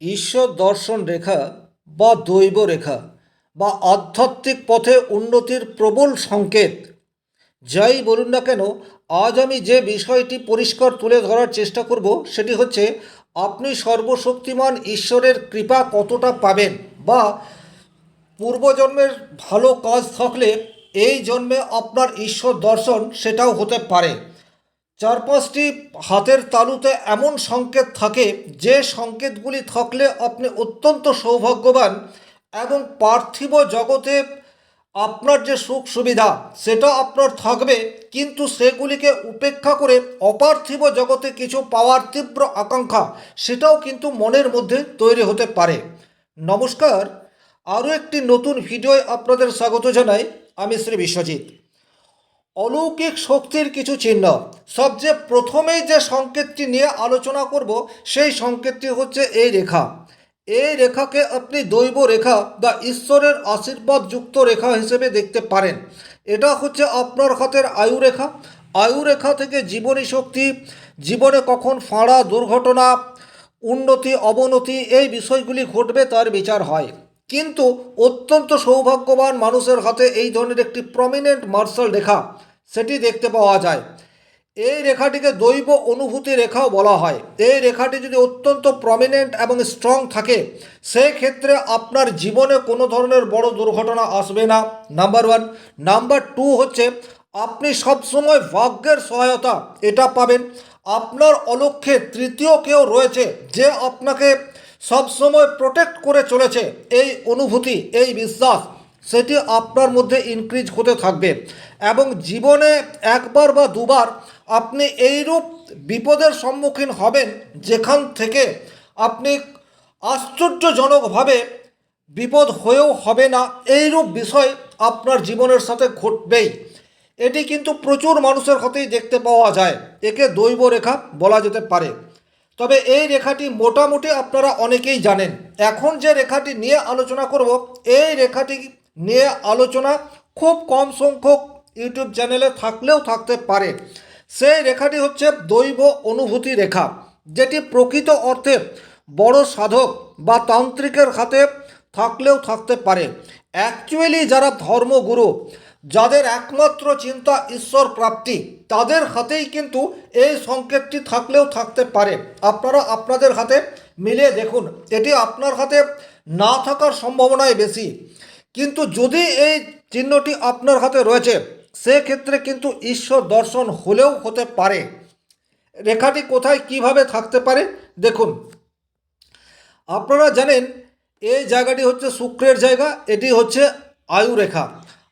ঈশ্বর দর্শন রেখা বা দৈব রেখা বা আধ্যাত্মিক পথে উন্নতির প্রবল সংকেত। যাই বলুন না কেন, আজ আমি যে বিষয়টি পরিষ্কার তুলে ধরার চেষ্টা করব সেটি হচ্ছে, আপনি সর্বশক্তিমান ঈশ্বরের কৃপা কতটা পাবেন বা পূর্বজন্মের ভালো কাজ থাকলে এই জন্মে আপনার ঈশ্বর দর্শন সেটাও হতে পারে। চার পাঁচটি হাতের তালুতে এমন সংকেত থাকে, যে সংকেতগুলি থাকলে আপনি অত্যন্ত সৌভাগ্যবান এবং পার্থিব জগতে আপনার যে সুখ সুবিধা, সেটা আপনার থাকবে। কিন্তু সেগুলিকে উপেক্ষা করে অপার্থিব জগতে কিছু পাওয়ার তীব্র আকাঙ্ক্ষা, সেটাও কিন্তু মনের মধ্যে তৈরি হতে পারে। নমস্কার। আরও একটি নতুন ভিডিওয় আপনাদের স্বাগত জানাই, আমি শ্রী বিশ্বজিৎ। অলৌকিক শক্তির কিছু চিহ্ন। সবচেয়ে প্রথমেই যে সংকেতটি নিয়ে আলোচনা করব, সেই সংকেতটি হচ্ছে এই রেখা। এই রেখাকে আপনি দৈব রেখা বা ঈশ্বরের আশীর্বাদ যুক্ত রেখা হিসেবে দেখতে পারেন। এটা হচ্ছে আপনার হাতের আয়ু রেখা। আয়ু রেখা থেকে জীবনী শক্তি, জীবনে কখন ফাঁড়া দুর্ঘটনা, উন্নতি, অবনতি, এই বিষয়গুলি ঘটবে তার বিচার হয়। কিন্তু অত্যন্ত সৌভাগ্যবান মানুষের হাতে এই ধরনের একটি প্রমিনেন্ট মার্শাল রেখা। সেটি দেখতে পাওয়া যায়। এই রেখাটিকে দৈব অনুভূতি রেখাও বলা হয়। এই রেখাটি যদি অত্যন্ত প্রমিনেন্ট এবং স্ট্রং থাকে সেই ক্ষেত্রে আপনার জীবনে কোনো ধরনের বড় দুর্ঘটনা আসবে না। নাম্বার ওয়ান নাম্বার টু হচ্ছে, আপনি সবসময় ভাগ্যের সহায়তা এটা পাবেন। আপনার অলক্ষ্যে তৃতীয় কেউ রয়েছে যে আপনাকে সবসময় প্রোটেক্ট করে চলেছে। এই অনুভূতি, এই বিশ্বাস, সেটি আপনার মধ্যে ইনক্রিজ হতে থাকবে। এবং জীবনে একবার বা দুবার আপনি এইরূপ বিপদের সম্মুখীন হবেন, যেখান থেকে আপনি আশ্চর্যজনকভাবে বিপদ হয়েও হবে না। এইরূপ বিষয় আপনার জীবনের সাথে ঘটবেই। এটি কিন্তু প্রচুর মানুষের হাতেই দেখতে পাওয়া যায়। একে দৈব রেখা বলা যেতে পারে। তবে এই রেখাটি মোটামুটি আপনারা অনেকেই জানেন। এখন যে রেখাটি নিয়ে আলোচনা করব, এই রেখাটি নিয়ে আলোচনা খুব কম সংখ্যক ইউটিউব চ্যানেলে থাকলেও থাকতে পারে। সেই রেখাটি হচ্ছে দৈব অনুভূতি রেখা, যেটি প্রকৃত অর্থে বড় সাধক বা তান্ত্রিকের হাতে থাকলেও থাকতে পারে। অ্যাকচুয়ালি যারা ধর্মগুরু, যাদের একমাত্র চিন্তা ঈশ্বর প্রাপ্তি, তাদের হাতেই কিন্তু এই সংকেতটি থাকলেও থাকতে পারে। আপনারা আপনাদের হাতে মিলিয়ে দেখুন, এটি আপনার হাতে না থাকার সম্ভাবনাই বেশি। কিন্তু যদি এই চিহ্নটি আপনার হাতে রয়েছে সেক্ষেত্রে কিন্তু ঈশ্বর দর্শন হলেও হতে পারে। রেখাটি কোথায় কীভাবে থাকতে পারে? দেখুন। আপনারা জানেন, এই জায়গাটি হচ্ছে শুক্রের জায়গা, এটি হচ্ছে আয়ু রেখা।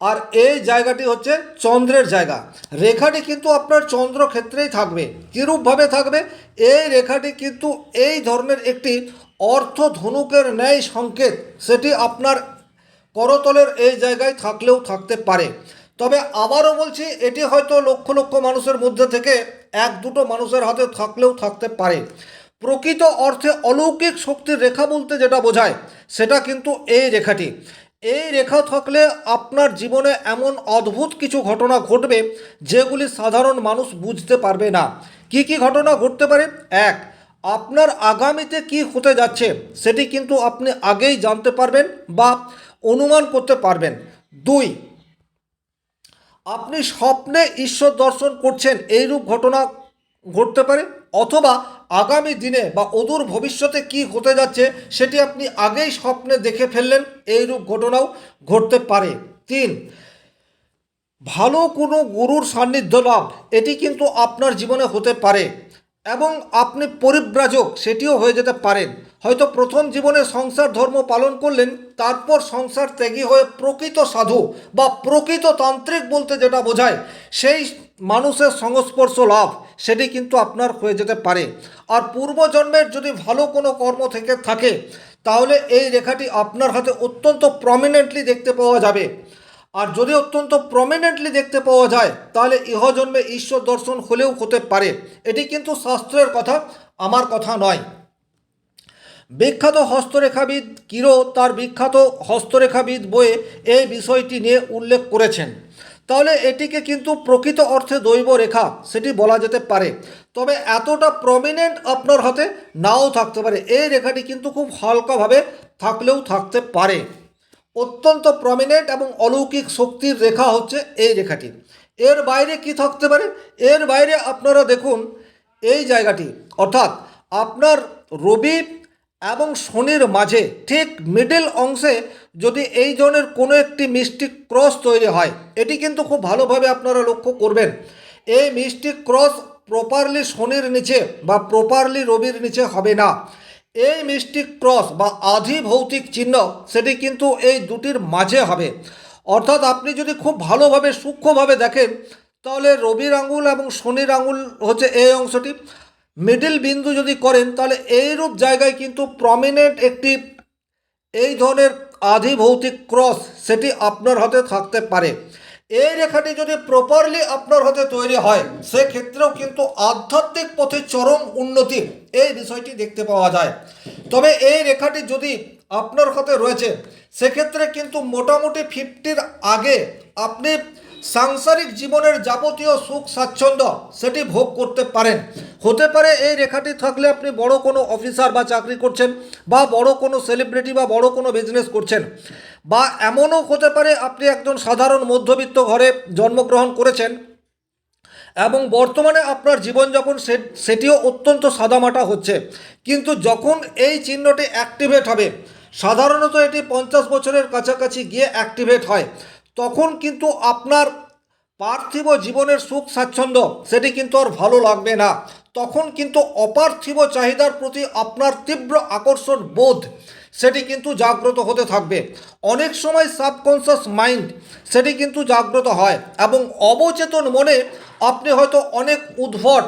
আর এই জায়গাটি হচ্ছে চন্দ্রের জায়গা। রেখাটি কিন্তু আপনার চন্দ্র ক্ষেত্রেই থাকবে, কীরূপভাবে থাকবে? এই রেখাটি কিন্তু এই ধরনের একটি অর্থ ধনুকের ন্যায় সংকেত, সেটি আপনার করতলের এই জায়গায় থাকলেও থাকতে পারে। তবে আবারও বলছি, এটি হয়তো লক্ষ লক্ষ মানুষের মধ্যে থেকে এক দুটো মানুষের হাতে থাকলেও থাকতে পারে। প্রকৃত অর্থে অলৌকিক শক্তির রেখা বলতে যেটা বোঝায়, সেটা কিন্তু এই রেখাটি। এই রেখা থাকলে আপনার জীবনে এমন অদ্ভুত কিছু ঘটনা ঘটবে যেগুলি সাধারণ মানুষ বুঝতে পারবে না। কি কি ঘটনা ঘটতে পারে? এক, আপনার আগামীতে কি হতে যাচ্ছে সেটি কিন্তু আপনি আগেই জানতে পারবেন বা অনুমান করতে পারবেন। দুই আপনি স্বপ্নে ঈশ্বর দর্শন করছেন, এইরূপ ঘটনা ঘটতে পারে? অথবা আগামী দিনে বা অদূর ভবিষ্যতে কি হতে যাচ্ছে, সেটি আপনি আগেই স্বপ্নে দেখে ফেললেন, এইরূপ ঘটনাও ঘটতে পারে। তিন, ভালো কোনো গুরুর সান্নিধ্য লাভ, এটি কিন্তু আপনার জীবনে হতে পারে। এবং আপনি পরিব্রাজক, সেটিও হয়ে যেতে পারেন। হয়তো প্রথম জীবনে সংসার ধর্ম পালন করলেন, তারপর সংসার ত্যাগী হয়ে প্রকৃত সাধু বা প্রকৃত তান্ত্রিক বলতে যেটা বোঝায়, সেই মানুষের সংস্পর্শ লাভ, সেটি কিন্তু আপনার হয়ে যেতে পারে। আর পূর্বজন্মের যদি ভালো কোনো কর্ম থেকে থাকে, তাহলে এই রেখাটি আপনার হাতে অত্যন্ত প্রমিনেন্টলি দেখতে পাওয়া যাবে। আর যদি অত্যন্ত প্রমিনেন্টলি দেখতে পাওয়া যায়, তাহলে ইহজন্মে ঈশ্বর দর্শন হলেও হতে পারে। এটি কিন্তু শাস্ত্রের কথা, আমার কথা নয়। বিখ্যাত হস্তরেখাবিদ কিরো তার বিখ্যাত হস্তরেখাবিদ বইয়ে এই বিষয়টি নিয়ে উল্লেখ করেছেন। তাহলে এটিকে কিন্তু প্রকৃত অর্থে দৈব রেখা, সেটি বলা যেতে পারে। তবে এতটা প্রমিনেন্ট আপনার হাতে নাও থাকতে পারে। এই রেখাটি কিন্তু খুব হালকাভাবে থাকলেও থাকতে পারে। অত্যন্ত প্রমিনেন্ট এবং অলৌকিক শক্তির রেখা হচ্ছে এই রেখাটি। এর বাইরে কি থাকতে পারে? এর বাইরে আপনারা দেখুন এই জায়গাটি। অর্থাৎ আপনার রবি এবং শনির মাঝে ঠিক মিডল অংশে যদি এই ধরনের কোনো একটি মিষ্টি ক্রস তৈরি হয়, এটি কিন্তু খুব ভালোভাবে আপনারা লক্ষ্য করবেন। এই মিষ্টি ক্রস প্রপারলি শনির নিচে বা প্রপারলি রবির নিচে হবে না। এই মিষ্টি ক্রস বা আধি ভৌতিক চিহ্ন, সেটি কিন্তু এই দুটির মাঝে হবে। অর্থাৎ আপনি যদি খুব ভালোভাবে, সূক্ষ্মভাবে দেখেন, তাহলে রবির আঙুল এবং শনির আঙ্গুল হচ্ছে এই অংশটি। মিডিল বিন্দু যদি করেন, তাহলে এইরূপ জায়গায় কিন্তু প্রমিনেন্ট একটি এই ধরনের আধি ভৌতিক ক্রস, সেটি আপনার হাতে থাকতে পারে। এই রেখাটি যদি প্রপারলি আপনার হাতে তৈরি হয়, সেক্ষেত্রেও কিন্তু আধ্যাত্মিক পথে চরম উন্নতি এই বিষয়টি দেখতে পাওয়া যায়। তবে এই রেখাটি যদি আপনার হাতে রয়েছে, সেক্ষেত্রে কিন্তু মোটামুটি ফিফটির আগে আপনি সাংসারিক জীবনের যাবতীয় সুখ স্বাচ্ছন্দ্য সেটি ভোগ করতে পারেন। হতে পারে এই রেখাটি থাকলে আপনি বড় কোনো অফিসার বা চাকরি করছেন বা বড় কোনো সেলিব্রিটি বা বড় কোনো বিজনেস করছেন বা এমনও হতে পারে আপনি একজন সাধারণ মধ্যবিত্ত ঘরে জন্মগ্রহণ করেছেন এবং বর্তমানে আপনার জীবনযাপন সেটিও অত্যন্ত সাদামাটা হচ্ছে। কিন্তু যখন এই চিহ্নটি অ্যাক্টিভেট হবে, সাধারণত এটি পঞ্চাশ বছরের কাছাকাছি গিয়ে অ্যাক্টিভেট হয়। তখন কিন্তু আপনার পার্থিব জীবনের সুখ স্বাচ্ছন্দ্য, সেটি কিন্তু আর ভালো লাগবে না। তখন কিন্তু অপার্থিব চাহিদার প্রতি আপনার তীব্র আকর্ষণ বোধ, সেটি কিন্তু জাগ্রত হতে থাকবে। অনেক সময় সাবকনসিয়াস মাইন্ড সেটি কিন্তু জাগ্রত হয় এবং অবচেতন মনে আপনি হয়তো অনেক উদ্ভট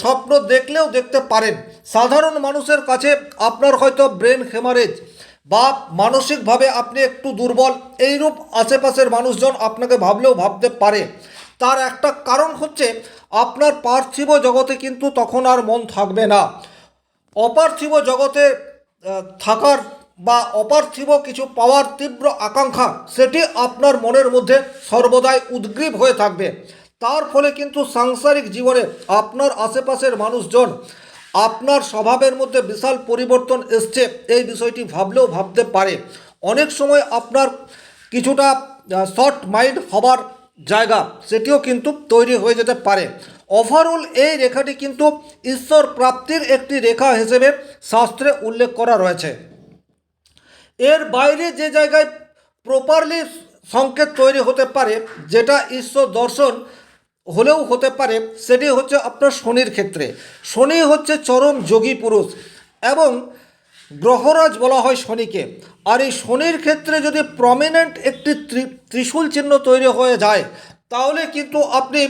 স্বপ্ন দেখলেও দেখতে পারেন। সাধারণ মানুষের কাছে আপনার হয়তো ব্রেন হেমারেজ বা মানসিকভাবে আপনি একটু দুর্বল, এইরূপ আশেপাশের মানুষজন আপনাকে ভাবলেও ভাবতে পারে। তার একটা কারণ হচ্ছে, আপনার পার্থিব জগতে কিন্তু তখন আর মন থাকবে না। অপার্থিব জগতে থাকার বা অপার্থিব কিছু পাওয়ার তীব্র আকাঙ্ক্ষা, সেটি আপনার মনের মধ্যে সর্বদাই উদ্গ্রীব হয়ে থাকবে। তার ফলে কিন্তু সাংসারিক জীবনে আপনার আশেপাশের মানুষজন আপনার স্বভাবের মধ্যে বিশাল পরিবর্তন এসছে, এই বিষয়টি ভাবলেও ভাবতে পারে। অনেক সময় আপনার কিছুটা শর্ট মাইন্ড হবার জায়গা, সেটিও কিন্তু তৈরি হয়ে যেতে পারে। ওভারঅল এই রেখাটি কিন্তু ঈশ্বর প্রাপ্তির একটি রেখা হিসেবে শাস্ত্রে উল্লেখ করা রয়েছে। এর বাইরে যে জায়গায় প্রপারলি সংকেত তৈরি হতে পারে, যেটা ঈশ্বর দর্শন হলেও হতে পারে, সেটি হচ্ছে আপনার শনির ক্ষেত্রে। শনি হচ্ছে চরম যোগী পুরুষ এবং গ্রহরাজ বলা হয় শনিকে। আর এই শনির ক্ষেত্রে যদি প্রমিনেন্ট একটি ত্রি- ত্রিশূল চিহ্ন তৈরি হয়ে যায়, তাহলে কিন্তু আপনি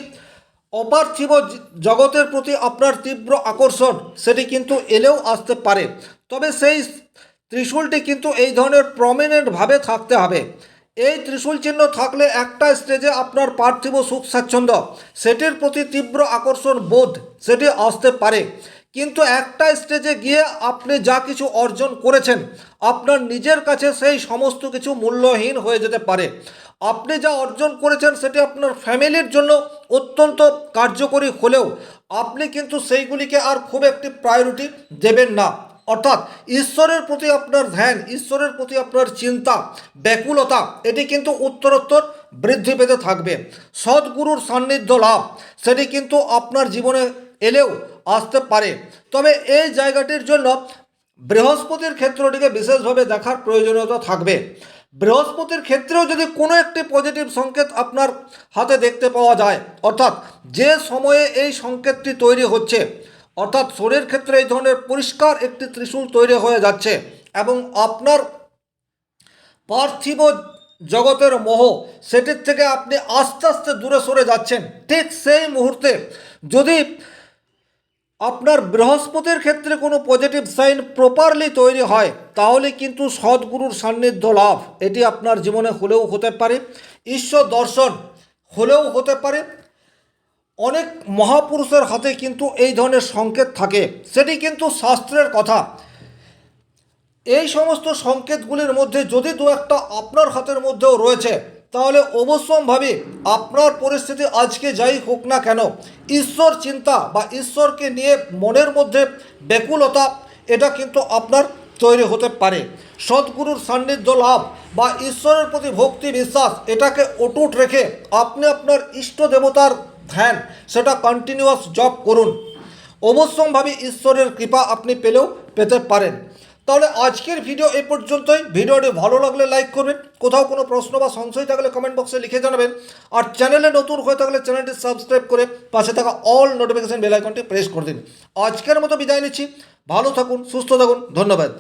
অপার্থিব জগতের প্রতি আপনার তীব্র আকর্ষণ, সেটি কিন্তু এলেও আসতে পারে। তবে সেই ত্রিশূলটি কিন্তু এই ধরনের প্রমিনেন্টভাবে থাকতে হবে। এই ত্রিশূল চিহ্ন থাকলে একটা স্টেজে আপনার পার্থিব সুখ স্বাচ্ছন্দ্য। সেটির প্রতি তীব্র আকর্ষণ বোধ, সেটি আসতে পারে। কিন্তু একটা স্টেজে গিয়ে আপনি যা কিছু অর্জন করেছেন, আপনার নিজের কাছে সেই সমস্ত কিছু মূল্যহীন হয়ে যেতে পারে। আপনি যা অর্জন করেছেন, সেটি আপনার ফ্যামিলির জন্য অত্যন্ত কার্যকরী হলেও আপনি কিন্তু সেইগুলিকে আর খুব একটি প্রায়োরিটি দেবেন না। অর্থাৎ ঈশ্বরের প্রতি আপনার ধ্যান, ঈশ্বরের প্রতি আপনার চিন্তা, ব্যাকুলতা, এটি কিন্তু উত্তরোত্তর বৃদ্ধি পেতে থাকবে। সদ্গুরুর সান্নিধ্য লাভ, সেটি কিন্তু আপনার জীবনে এলেও আসতে পারে। তবে এই জায়গাটির জন্য বৃহস্পতির ক্ষেত্রটিকে বিশেষভাবে দেখার প্রয়োজনীয়তা থাকবে। বৃহস্পতির ক্ষেত্রেও যদি কোনো একটি পজিটিভ সংকেত আপনার হাতে দেখতে পাওয়া যায়, অর্থাৎ যে সময়ে এই সংকেতটি তৈরি হচ্ছে অর্থাৎ শরীর ক্ষেত্রে এই ধরনের পরিষ্কার একটি ত্রিশূল তৈরি হয়ে যাচ্ছে এবং আপনার পার্থিব জগতের মোহ সেটির থেকে আপনি আস্তে আস্তে দূরে সরে যাচ্ছেন। ঠিক সেই মুহূর্তে যদি আপনার বৃহস্পতির ক্ষেত্রে কোনো পজিটিভ সাইন প্রপারলি তৈরি হয়, তাহলে কিন্তু সদ্গুরুর সান্নিধ্য লাভ। এটি আপনার জীবনে হলেও হতে পারে। ঈশ্বর দর্শন হলেও হতে পারে। অনেক মহাপুরুষের হাতে কিন্তু এই ধরনের সংকেত থাকে। সেটি কিন্তু শাস্ত্রের কথা। এই সমস্ত সংকেতগুলির মধ্যে যদি দু একটা আপনার হাতের মধ্যেও রয়েছে, তাহলে অবশ্যমভাবে আপনার পরিস্থিতি আজকে যাই হোক না কেন, ঈশ্বর চিন্তা বা ঈশ্বরকে নিয়ে মনের মধ্যে ব্যাকুলতা, এটা কিন্তু আপনার তৈরি হতে পারে। সদ্গুরুর সান্নিধ্য লাভ বা ঈশ্বরের প্রতি ভক্তি বিশ্বাস, এটাকে অটুট রেখে আপনি আপনার ইষ্ট দেবতার ধ্যান, সেটা কন্টিনিউয়াস জব করুন। অবশ্যম্ভাবী ঈশ্বরের কৃপা আপনি পেলেও পেতে পারেন। তাহলে আজকের ভিডিও এই পর্যন্তই। ভিডিওটি ভালো লাগলে লাইক করবেন। কোথাও কোনো প্রশ্ন বা সংশয় থাকলে কমেন্ট বক্সে লিখে জানাবেন। আর চ্যানেলে নতুন হয়ে থাকলে চ্যানেলটি সাবস্ক্রাইব করে পাশে থাকা অল নোটিফিকেশন বেল আইকনটি প্রেস করে দিন। আজকের মতো বিদায় নিচ্ছি। ভালো থাকুন, সুস্থ থাকুন। ধন্যবাদ।